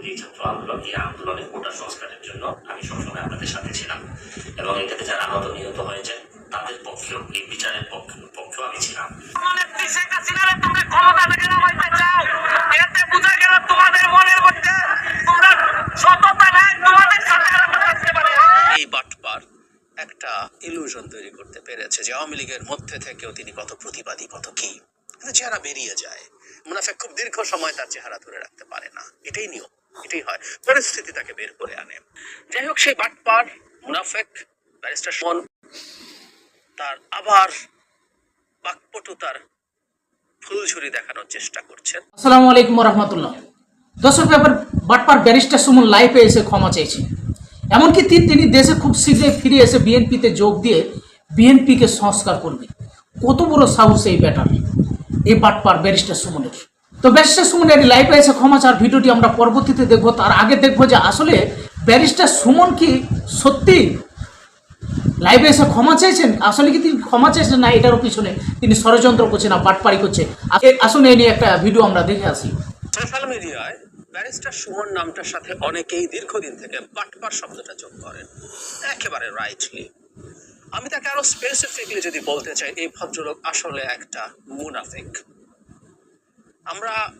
বিরোধী ছাত্র আন্দোলন এই আন্দোলনের কোটা সংস্কারের জন্য আমি সবসময় আপনাদের সাথে ছিলাম এবং এটাতে যারা আহত নিহত হয়েছে তাদের পক্ষেও এই বিচারের পক্ষে পক্ষেও আমি ছিলাম। নেত্রী শেখ হাসিনার তোমরা ক্ষমতা থেকে নামাইতে চাও এতে বোঝা গেল তোমাদের মনের মধ্যে তোমরা সততা নাই তোমাদের সাথে থাকতে পারি না। এই বাটপার একটা ইলুশন তৈরি করতে পেরেছে যে আওয়ামী লীগের মধ্যে থেকেও তিনি কত প্রতিবাদী কত কি। কিন্তু চেহারা বেরিয়ে যায়। মুনাফেক খুব দীর্ঘ সময় তার চেহারা ধরে রাখতে পারে না। এটাই নিয়ম। এটাই হয়। পরিস্থিতি তাকে বের করে আনে। যাই হোক, সেই বাটপার মুনাফেক ব্যারিস্টার শোন তার আবার বাকপটুতার ফুলঝুরি দেখানোর চেষ্টা করছেন। আসসালামু আলাইকুম রহমতুল্লাহ দর্শক ব্যাপার বাটপার ব্যারিস্টার সুমন লাইফে এসে ক্ষমা চেয়েছে। এমনকি তিনি দেশে খুব শীঘ্রই ফিরে এসে বিএনপিতে যোগ দিয়ে বিএনপিকে সংস্কার করবে। কত বড় সাহস এই ব্যাটার, এই বাটপার ব্যারিস্টার সুমনের। তো ব্যারিস্টার সুমনের লাইফে এসে ক্ষমা চার ভিডিওটি আমরা পরবর্তীতে দেখব। তার আগে দেখব যে আসলে ব্যারিস্টার সুমন কি সত্যি লাইভে এসে ক্ষমা চেয়েছেন? আসলে কি তিনি ক্ষমা চেয়েছেন? না, এটারও পিছনে তিনি ষড়যন্ত্র করছে না বাটপারি করছে। আ- আসুন এই নিয়ে একটা ভিডিও আমরা দেখে আসি। সোশ্যাল মিডিয়ায় ব্যারিস্টার সুমন নামটার সাথে অনেকেই দীর্ঘদিন থেকে বাটপার শব্দটা যোগ করেন। একেবারে রাইটলি আমি তাকে আরও স্পেসিফিকলি যদি বলতে চাই, এই ভদ্রলোক আসলে একটা মুনাফিক। আমরা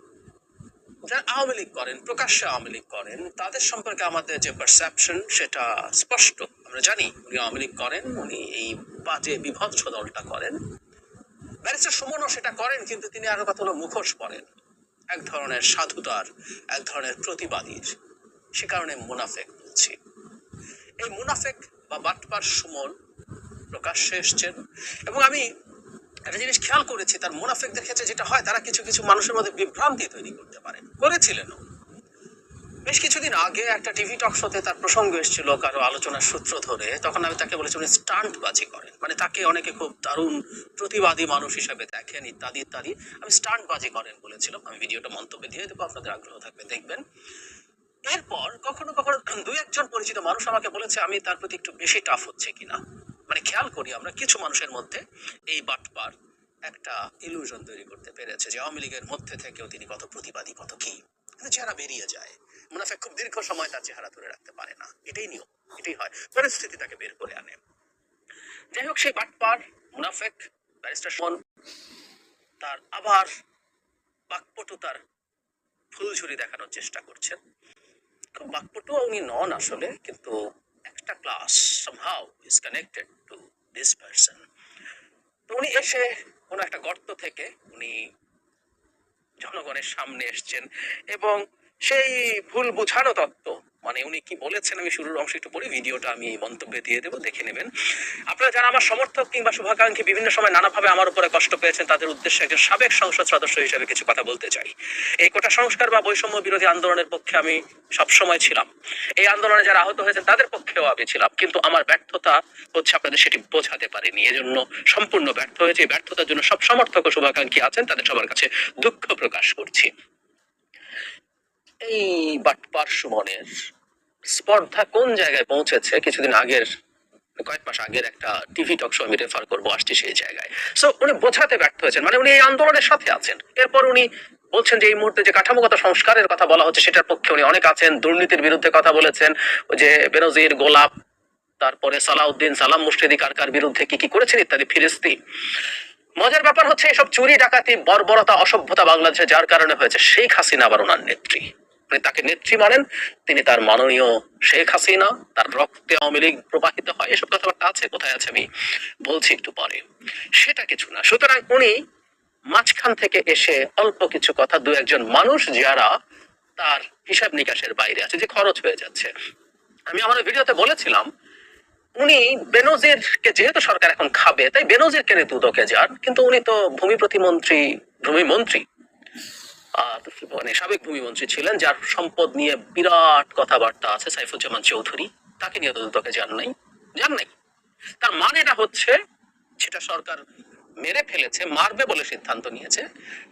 যারা আওয়ামী লীগ করেন, প্রকাশ্যে আওয়ামী লীগ করেন, তাদের সম্পর্কে আমাদের যে পারসেপশন সেটা স্পষ্ট। আমরা জানি উনি আওয়ামী লীগ করেন, উনি এই বাজে বিভৎস দলটা করেন। ব্যারিস্টার সুমনও সেটা করেন, কিন্তু তিনি আরও কতগুলো মুখোশ পরেন। এক ধরনের সাধুতার, এক ধরনের প্রতিবাদীর সে কারণে মুনাফেক বলছি। এই মুনাফেক বা বাটপার সুমন প্রকাশ্যে এসছেন এবং আমি একটা জিনিস খেয়াল করেছি, তার মুনাফেকদের ক্ষেত্রে যেটা হয়, তারা কিছু কিছু মানুষের মধ্যে বিভ্রান্তি তৈরি করতে পারেন করেছিলেনও। বেশ কিছুদিন আগে একটা টিভি টক শোতে তার প্রসঙ্গ এসেছিল কারও আলোচনার সূত্র ধরে। তখন আমি তাকে বলেছি, উনি স্টান্ট বাজি করেন। মানে তাকে অনেকে খুব দারুণ প্রতিবাদী মানুষ হিসাবে দেখেন, ইত্যাদি ইত্যাদি। আমি স্টান্ট বাজি করেন, বলেছিলাম। আমি ভিডিওটা মন্তব্যে দিয়ে দেবো, আপনাদের আগ্রহ থাকবে, দেখবেন। এরপর কখনো কখনো দুই একজন পরিচিত মানুষ আমাকে বলেছে, আমি তার প্রতি একটু বেশি টাফ হচ্ছে কিনা? মানে খেয়াল করি আমরা, কিছু মানুষের মধ্যে এই বাটপার একটা ইলুশন তৈরি করতে পেরেছে যে আওয়ামী লীগের মধ্যে থেকেও তিনি কত প্রতিবাদী, কত কি। কিন্তু চেহারা বেরিয়ে যায়। মুনাফেক খুব দীর্ঘ সময় তার চেহারা ধরে রাখতে পারে না। এটাই নিয়ম, এটাই হয়। পরিস্থিতি তাকে বের করে আনে। যাই হোক, সেই বাটপার, মুনাফেক, ব্যারিস্টার শোন তার আবার বাকপটুতার ফুলঝুরি দেখানোর চেষ্টা করছেন। খুব বাকপটু উনি নন আসলে, কিন্তু একটা class somehow is connected to this person. উনি এসে কোনো একটা গর্ত থেকে উনি জনগণের সামনে এসছেন এবং সেই ভুল বুঝানো তত্ত্ব মানে উনি কি বলেছেন, আমি শুরুর অংশ একটু পড়ি, ভিডিওটা আমি এই মন্তব্যে দিয়ে দেবো, দেখে নেবেন। আপনারা যারা আমার সমর্থক কিংবা শুভাকাঙ্ক্ষী বিভিন্ন সময় নানাভাবে আমার উপরে কষ্ট পেয়েছেন, তাদের উদ্দেশ্যে একজন সাবেক সংসদ সদস্য হিসেবে কিছু কথা বলতে চাই। এই কোটা সংস্কার বা বৈষম্য বিরোধী আন্দোলনের পক্ষে আমি সবসময় ছিলাম। এই আন্দোলনে যারা আহত হয়েছেন, তাদের পক্ষেও আমি ছিলাম। কিন্তু আমার ব্যর্থতা হচ্ছে আপনাদের সেটি বোঝাতে পারিনি। এজন্য সম্পূর্ণ ব্যর্থ হয়েছে। এই ব্যর্থতার জন্য সব সমর্থক ও শুভাকাঙ্ক্ষী আছেন, তাদের সবার কাছে দুঃখ প্রকাশ করছি। এই বাটপার সুমনের স্পর্ধা কোন জায়গায় পৌঁছেছে? কিছুদিন আগের, কয়েক মাস আগের একটা টিভি টক শো আমি রেফার করব আসছি সেই জায়গায়। সো উনি বোঝাতে ব্যর্থ হয়েছেন। মানে উনি এই আন্দোলনের সাথে আছেন। এরপর উনি বলছেন যে এই মুহূর্তে যে কাঠামোগত সংস্কারের কথা বলা হচ্ছে, সেটার পক্ষে উনি অনেক আছেন, দুর্নীতির বিরুদ্ধে কথা বলেছেন। যে বেনজির, গোলাপ, তারপরে সালাউদ্দিন, সালাম মুর্শিদি, কার কার বিরুদ্ধে কি কি করেছেন ইত্যাদি, ফিরিস্তি। মজার ব্যাপার হচ্ছে এসব চুরি, ডাকাতি, বর্বরতা, অসভ্যতা বাংলাদেশে যার কারণে হয়েছে, শেখ হাসিনা আবার ওনার নেত্রী। তাকে নেত্রী মানেন, তিনি তার মাননীয় শেখ হাসিনা, তার রক্তে আওয়ামী লীগ প্রবাহিত হয়। এসব কথাবার্তা আছে? কোথায় আছে আমি বলছি একটু পরে। সেটা কিছু না। সুতরাং উনি মাঝখান থেকে এসে অল্প কিছু কথা, দু একজন মানুষ যারা তার হিসাব নিকাশের বাইরে আছে, যে খরচ হয়ে যাচ্ছে। আমি আমার ভিডিওতে বলেছিলাম, উনি বেনজিরকে, যেহেতু সরকার এখন খাবে, তাই বেনজির কেনে দুদকে যান, কিন্তু উনি তো ভূমি প্রতিমন্ত্রী, ভূমি মন্ত্রী। মানে সাবেক ভূমিমন্ত্রী ছিলেন, যার সম্পদ নিয়ে বিরাট কথাবার্তা আছে সাইফুজ্জামান চৌধুরী। তাকে নিয়ে তো দুদকে যান নাই যান নাই। তার মানেটা হচ্ছে সেটা সরকার মেরে ফেলেছে, মারবে বলে সিদ্ধান্ত নিয়েছে,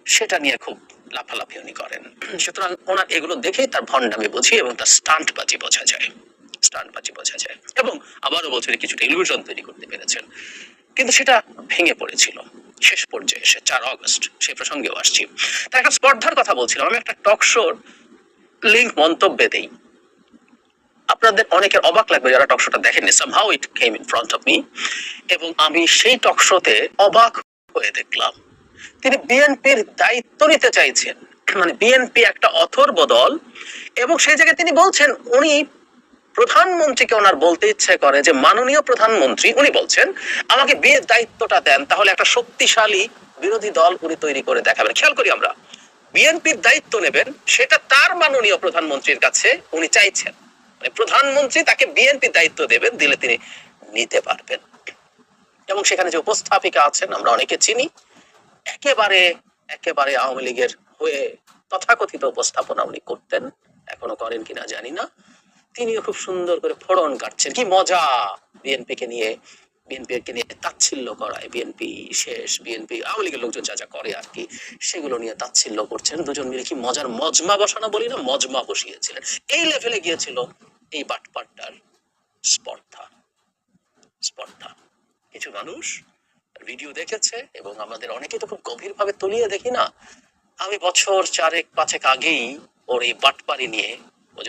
সেটা নিয়ে খুব লাফালাফি উনি করেন। সুতরাং ওনার এগুলো দেখেই তার ভণ্ডামি বুঝি এবং তার স্টান্ট বাজি বোঝা যায়। স্টান্ট বাজি বোঝা যায়। এবং আবারও বছরে কিছুটা ইলুশন তৈরি করতে পেরেছেন। কিন্তু সেটা ভেঙে পড়েছিল। শেষ পর্যায়ে এসে চার অগস্ট সেই প্রসঙ্গেও আসছি। তার একটা স্পর্ধার কথা বলছিলাম, আমি একটা টক শোর লিঙ্ক মন্তব্যে দেই। আপনাদের অনেকের অবাক লাগবে যারা টক শোটা দেখেননি somehow it came in front of me এবং আমি সেই টক শোতে অবাক হয়ে দেখলাম। তিনি বিএনপির দায়িত্ব নিতে চাইছেন মানে বিএনপি একটা অথর্ব দল, এবং সেই জায়গায় তিনি বলছেন, উনি প্রধানমন্ত্রীকে ওনার বলতে ইচ্ছে করে যে মাননীয় প্রধানমন্ত্রী, উনি বলছেন, আমাকে বিয়ের দায়িত্বটা দেন, তাহলে একটা শক্তিশালী বিরোধী দল উনি তৈরি করে দেখাবেন। খেয়াল করি আমরা, বিএনপির দায়িত্ব নেবেন, সেটা তার মাননীয় প্রধানমন্ত্রীর কাছে উনি চাইছেন। মানে প্রধানমন্ত্রী তাকে বিএনপির দায়িত্ব দেবেন, দিলে তিনি নিতে পারবেন। এবং সেখানে যে উপস্থাপিকা আছেন, আমরা অনেকে চিনি, একেবারে একেবারে আওয়ামী লীগের হয়ে তথাকথিত উপস্থাপনা উনি করতেন, এখনও করেন কিনা জানি না। তিনিও খুব সুন্দর করে ফোড়ন কাটছেন। কি মজা! বিএনপি কে নিয়ে বিএনপি কে নিয়ে তাচ্ছিল্য করায় বিএনপি শেষ, বিএনপি, আওয়ামী লীগের লোকজন যা যা করে আর কি, সেগুলো নিয়ে তাচ্ছিল্য করছেন। দুজন মিলে কি মজার মজমা বসানো বলি না, মজমা বসিয়েছিলেন। এই লেভেলে গিয়েছিল এই বাটপাট্টার স্পর্ধা। স্পর্ধা। কিছু মানুষ ভিডিও দেখেছে এবং আমাদের অনেকে তো খুব গভীরভাবে তলিয়ে দেখি না। আমি বছর চারেক, পাঁচেক আগেই ওর এই বাটপারি নিয়ে ও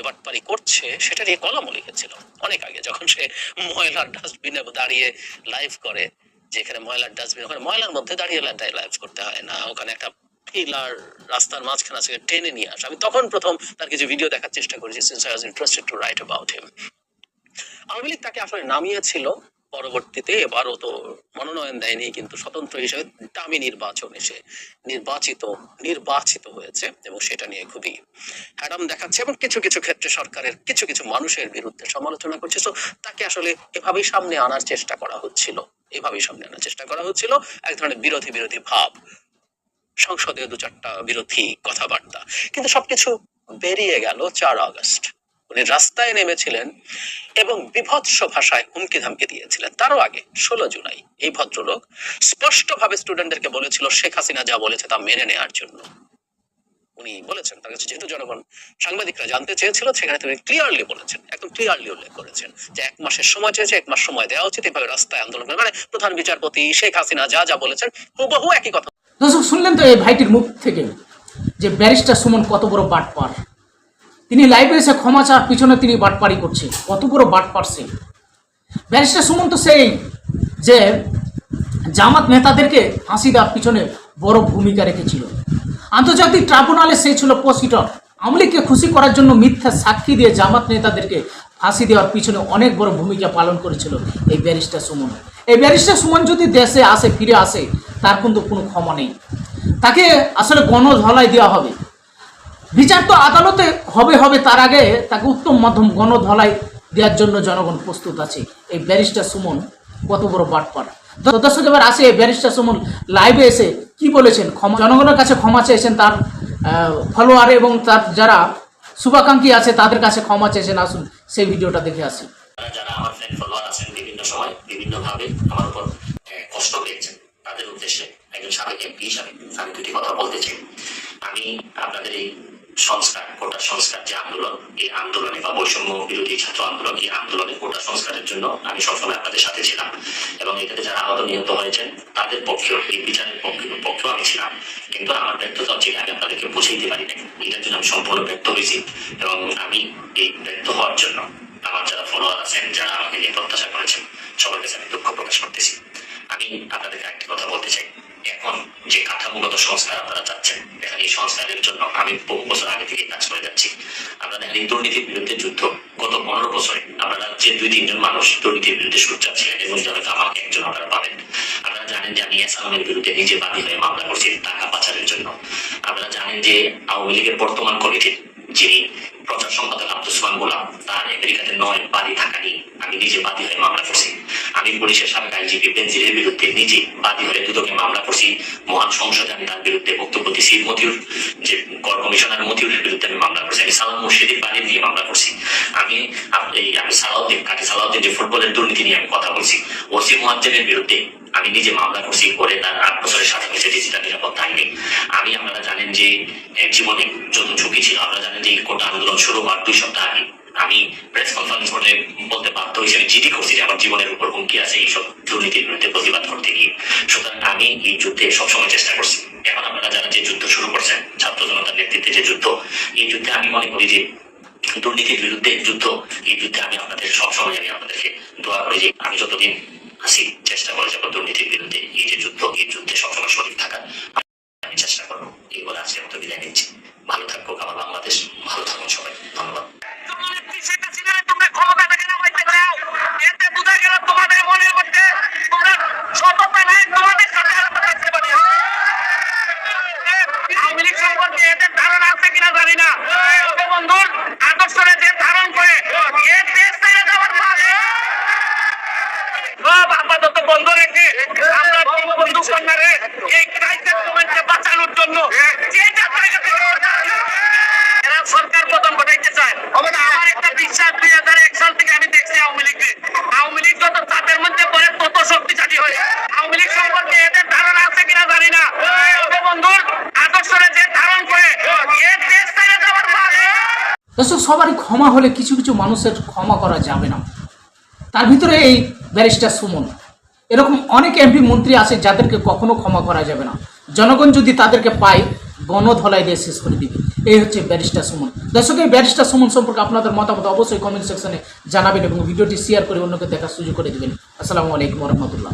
করছে, সেটা নিয়ে কলমও লিখেছিল। অনেক আগে যখন সে ময়লার ডাস্টবিনে দাঁড়িয়ে লাইভ করে, যেখানে ময়লার ডাস্টবিন ওখানে ময়লার মধ্যে দাঁড়িয়ে লাইভ করতে হয় না। ওখানে একটা পিলার রাস্তার মাঝখানে আছে টেনে নিয়ে আসে। আমি তখন প্রথম তার কিছু ভিডিও দেখার চেষ্টা করেছি since I was interested to write about him Awami League তাকে আসলে নামিয়েছিল পরবর্তীতে এবারও তো মনোনয়ন দেয়নি, কিন্তু স্বতন্ত্র হিসেবে দামি নির্বাচন এসে নির্বাচিত নির্বাচিত হয়েছে এবং সেটা নিয়ে খুবই হ্যাডাম দেখাচ্ছে এবং কিছু কিছু ক্ষেত্রে সরকারের কিছু কিছু মানুষের বিরুদ্ধে সমালোচনা করছে। তো তাকে আসলে এভাবেই সামনে আনার চেষ্টা করা হচ্ছিল, এভাবেই সামনে আনার চেষ্টা করা হচ্ছিল। এক ধরনের বিরোধী বিরোধী ভাব, সংসদে দু চারটা বিরোধী কথাবার্তা, কিন্তু সবকিছু বেরিয়ে গেল চার আগস্ট। উনি রাস্তায় নেমেছিলেন এবং বিভৎস ভাষায় হুমকি ধামকি দিয়েছিলেন। তারও আগে ষোলো জুলাই। এই ভদ্রলোক স্পষ্টভাবে স্টুডেন্টদেরকে বলেছিল, শেখ হাসিনা যা বলেছে তা মেনে নেওয়ার জন্য। উনি বলেছেন, তার কাছে যেহেতু জনগণ সাংবাদিকরা জানতে চেয়েছিল, সেখানে তিনি ক্লিয়ারলি বলেছেন, একদম ক্লিয়ারলি উল্লেখ করেছেন যে এক মাসের সময় চেয়েছে, এক মাস সময় দেওয়া উচিত, এভাবে রাস্তায় আন্দোলন করে। মানে প্রধান বিচারপতি শেখ হাসিনা যা যা বলেছেন, হুবহু একই কথা। দর্শক শুনলেন তো এই ভাইটির মুখ থেকে যে ব্যারিস্টার সুমন কত বড় বাটপার? তিনি লাইভে এসে ক্ষমা চাওয়ার পিছনে তিনি বাটপাড়ি করছে কত বড় বাটপার সে ব্যারিস্টার সুমন তো সেই যে জামাত নেতাদেরকে ফাঁসি দেওয়ার পিছনে বড় ভূমিকা রেখেছিল। আন্তর্জাতিক ট্রাইব্যুনালে সেই ছিল প্রসিটর। আওয়ামী লীগকে খুশি করার জন্য মিথ্যা সাক্ষী দিয়ে জামাত নেতাদেরকে ফাঁসি দেওয়ার পিছনে অনেক বড় ভূমিকা পালন করেছিল এই ব্যারিস্টার সুমন। এই ব্যারিস্টার সুমন যদি দেশে আসে, ফিরে আসে, তার কিন্তু কোনো ক্ষমা নেই। তাকে আসলে গণধলাই দেওয়া হবে। বিচার তো আদালতে হবে হবে। তার আগে তাকে উত্তম মাধ্যম গণধলাই দেওয়ার জন্য জনগণ প্রস্তুত আছে। এই ব্যারিস্টার সুমন কত বড় বাটপার। দর্শক, এবার আসে ব্যারিস্টার সুমন লাইভে এসে কি বলেছেন? ক্ষমা জনগণের কাছে ক্ষমা চেয়েছেন তার ফলোয়ার এবং তার যারা শুভাকাঙ্ক্ষী আছে, তাদের কাছে ক্ষমা চেয়েছেন। আসুন, সেই ভিডিওটা দেখে আসি। যারা আমার ফলোয়ার আছেন বিভিন্ন সময় আমার উপর কষ্ট পেয়েছেন। তাদের উদ্দেশ্যে একজন সাবেক এমপি হিসাবে আমি দুটি কথা বলতে চাই। আমি আপনাদের এই সংস্কার, কোটা সংস্কার যে আন্দোলন, এই আন্দোলনে বা বৈষম্য বিরোধী ছাত্র আন্দোলন, এই আন্দোলনে কোটা সংস্কারের জন্য আমি সবসময় আপনাদের সাথে ছিলাম এবং এটাতে যারা আহত নিহত হয়েছেন, তাদের পক্ষেও, এই বিচারের পক্ষে পক্ষেও আমি ছিলাম। কিন্তু আমার ব্যর্থতা হচ্ছে আমি আপনাদেরকে বুঝাইতে পারি না এটার জন্য আমি সম্পূর্ণ ব্যর্থ হয়েছি এবং আমি এই ব্যর্থ হওয়ার জন্য আমার যারা ফলোয়ার আছেন, যারা আমাকে নিয়ে প্রত্যাশা করেছেন সবার কাছে আমি দুঃখ প্রকাশ করতেছি। আমি আপনাদেরকে একটা কথা বলতে চাই। এখন যে কাঠামোগত সংস্কার সংস্কারের জন্য আমি বহু বছর আগে থেকে কাজ করে যাচ্ছি। আমরা দেখেন দুর্নীতির বিরুদ্ধে যুদ্ধ। গত পনেরো বছরে আপনারা যে দুই, তিনজন মানুষ দুর্নীতির বিরুদ্ধে সোচ্চার ছিলেন এবং যারা আমাকে একজন আপনারা পাবেন, আপনারা জানেন যে আমি এসালামের বিরুদ্ধে নিজে বাদী হয়ে মামলা করছি টাকা পাচারের জন্য। আপনারা জানেন যে আওয়ামী লীগের বর্তমান কমিটির যিনি প্রচার সম্পাদক আব্দুল সুমান গোলাম, তার আমেরিকাতে নয় বাড়ি থাকা নিয়ে আমি নিজে বাদী হয়ে মামলা করছি। আমি পুলিশের সাবেক আইনজীবী বেনজিরের বিরুদ্ধে নিজে বাদী হয়ে দুদকে মামলা করছি। মহান সংসদে আমি তার বিরুদ্ধে বক্তব্য দিয়েছি মতিউর যে কর কমিশনার মতিউরের বিরুদ্ধে আমি মামলা করছি। আমি সালাম মুর্শিদের বাড়ি দিয়ে মামলা করছি। আমি এই আমি সালাউদ্দিন কাটি সালাউদ্দিন যে ফুটবলের দুর্নীতি নিয়ে আমি কথা বলছি, ওসি মুহাজ্জেমের বিরুদ্ধে আমি নিজে মামলা করছি করে তার আট বছরের সাথে হয়েছে ডিজিটাল নিরাপত্তা আইনে। আমি, আপনারা জানেন যে জীবনে যত ঝুঁকি ছিল, আপনারা জানেন যে কোটা আন্দোলন শুরু হওয়ার দুই সপ্তাহ আগে। আমি প্রেস কনফারেন্স করে বলতে বাধ্য হিসেবে জিডি করছি যে আমার জীবনের উপর হুমকি আছে, এইসব দুর্নীতির বিরুদ্ধে প্রতিবাদ করতে গিয়ে। সুতরাং আমি এই যুদ্ধে সবসময় চেষ্টা করছি। এখন আপনারা যারা যে যুদ্ধ শুরু করছেন ছাত্র জনতা নেতৃত্বে যে যুদ্ধ, এই যুদ্ধে আমি মনে করি যে দুর্নীতির বিরুদ্ধে যুদ্ধ, এই যুদ্ধে আমি আপনাদের, সবসময় আমি আপনাদেরকে দোয়া করি যে আমি যতদিন আসি চেষ্টা করে যাব দুর্নীতির বিরুদ্ধে। এই যে যুদ্ধ, এই যুদ্ধে সবসময় শরীর থাকা, আমি চেষ্টা করব। এই বলে আজকের মতো বিদায় নিচ্ছি। ভালো থাকব আমার বাংলাদেশ, ভালো থাকুন সবাই। ধন্যবাদ। শেখ হাসিনারে তোমরা ক্ষমতা থেকে নামাইতে চাও এতে বোঝা গেল তোমাদের মনের মধ্যে তোমরা সততা নাই তোমাদের সাথে আলাদা থাকতে পারি আওয়ামী লীগ সম্পর্কে এদের ধারণা আছে কিনা জানি না তবে বন্ধুর আদর্শরে যে ধারণ করে এর দেশ ছেড়ে যাওয়ার মানে সব আপাতত বন্ধ রেখে আমরা বন্ধু কন্যারে এই ক্রাইসিস মোমেন্টে বাঁচানোর জন্য যে যাত্রা থেকে এরা সরকার পতন ঘটাইতে চায় আমার একটা বিশ্বাস দুই হাজার এক সাল থেকে আমি দেখছি আওয়ামী লীগকে আওয়ামী লীগ যত তাদের মধ্যে পড়ে তত শক্তিশালী হয় আওয়ামী লীগ সম্পর্কে এদের ধারণা আছে কিনা জানি না তবে বন্ধুর আদর্শরে যে ধারণ করে এর দেশ ছেড়ে যাওয়ার মানে দর্শক সবারই ক্ষমা হলে কিছু কিছু মানুষের ক্ষমা করা যাবে না। তার ভিতরে এই ব্যারিস্টার সুমন, এরকম অনেক এমপি মন্ত্রী আছে যাদেরকে কখনো ক্ষমা করা যাবে না। জনগণ যদি তাদেরকে পায়, গণধলাই দিয়ে শেষ করে দিবে। এই হচ্ছে ব্যারিস্টার সুমন। দর্শক, এই ব্যারিস্টার সুমন সম্পর্কে আপনাদের মতামত অবশ্যই কমেন্ট সেকশনে জানাবেন এবং ভিডিওটি শেয়ার করে অন্যকে দেখার সুযোগ করে দেবেন। আসসালামু আলাইকুম রহমতুল্লাহ।